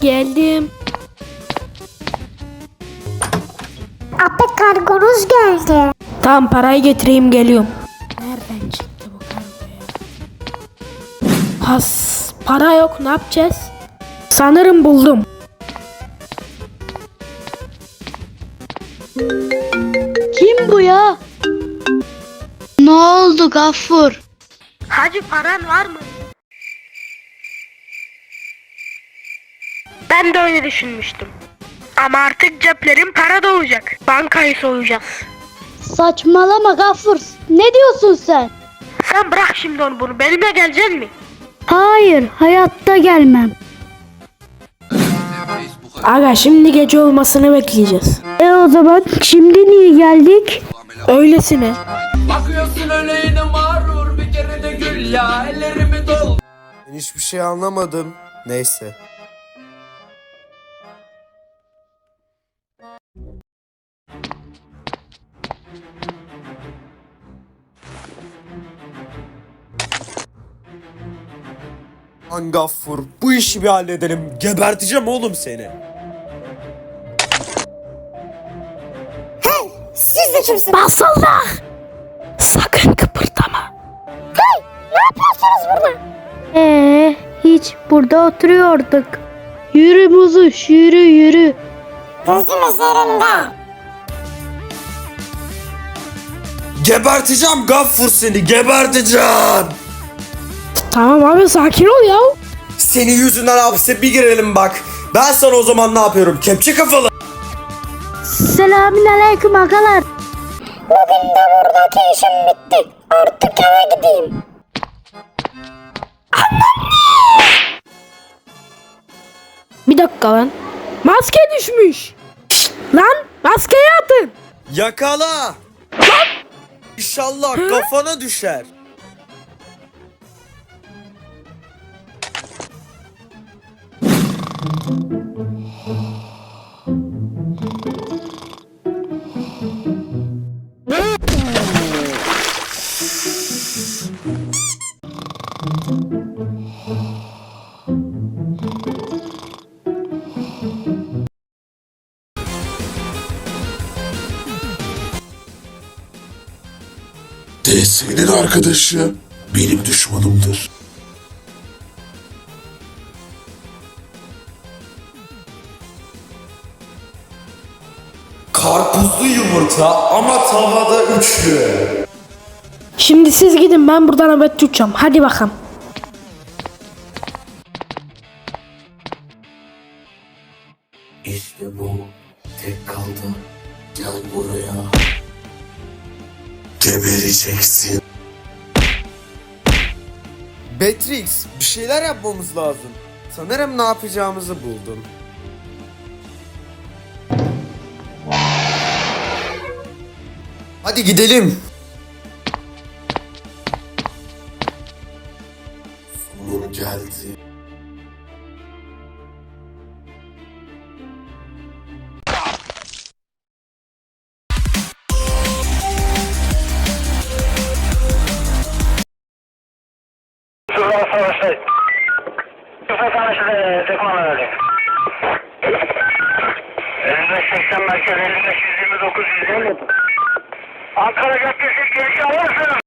Geldim. Abi kargonuz geldi. Tamam parayı getireyim geliyorum. Nereden çıktı bu kargo ya? Has para yok ne yapacağız? Sanırım buldum. Kim bu ya? Ne oldu Gaffur? Hacı paran var mı? Ben de öyle düşünmüştüm. Ama artık ceplerim para dolacak. Bankayı soyacağız. Saçmalama Gaffur. Ne diyorsun sen? Sen bırak şimdi onu bunu. Benimle geleceksin mi? Hayır, hayatta gelmem. Aga şimdi gece olmasını bekleyeceğiz. E o zaman şimdi niye geldik? Öylesine. Bakıyorsun öyle yine mağrur bir kere de gül ya ellerimi dol Ben hiçbir şey anlamadım. Neyse. Lan Gaffur bu işi bir halledelim. Geberteceğim oğlum seni. Siz de kimsiniz? Basıldı. Sakın kıpırdama. Ne yapıyorsunuz burada? Ee, hiç burada oturuyorduk. Yürü Muzuş, yürü yürü. Gözüm üzerinde. Geberteceğim Gaffur seni geberteceğim. Tamam abi sakin ol ya. Senin yüzünden hapse bir girelim bak. Ben sana o zaman ne yapıyorum? Kepçe kafalı. Selamün aleyküm agalar. Bugün de buradaki işim bitti. Artık eve gideyim. Bir dakika lan. Maske düşmüş. Şşt, lan maskeyi atın. Yakala. İnşallah kafana düşer. DS'nin arkadaşı benim düşmanımdır. Karpuzlu yumurta ama tavada üçlü. Şimdi siz gidin ben buradan nöbet tutacağım. Hadi bakalım. İşte bu. Tek kaldı. Gel buraya. Gebereceksin. Beatrix bir şeyler yapmamız lazım. Sanırım ne yapacağımızı buldum. Hadi gidelim. Sonun geldi. Şuradan savaştayız. Yusuf Anlaşıldı. Tekman öyle. 55-80 merkez 55-129 150. Ankara Caddesi girişi alırsınız.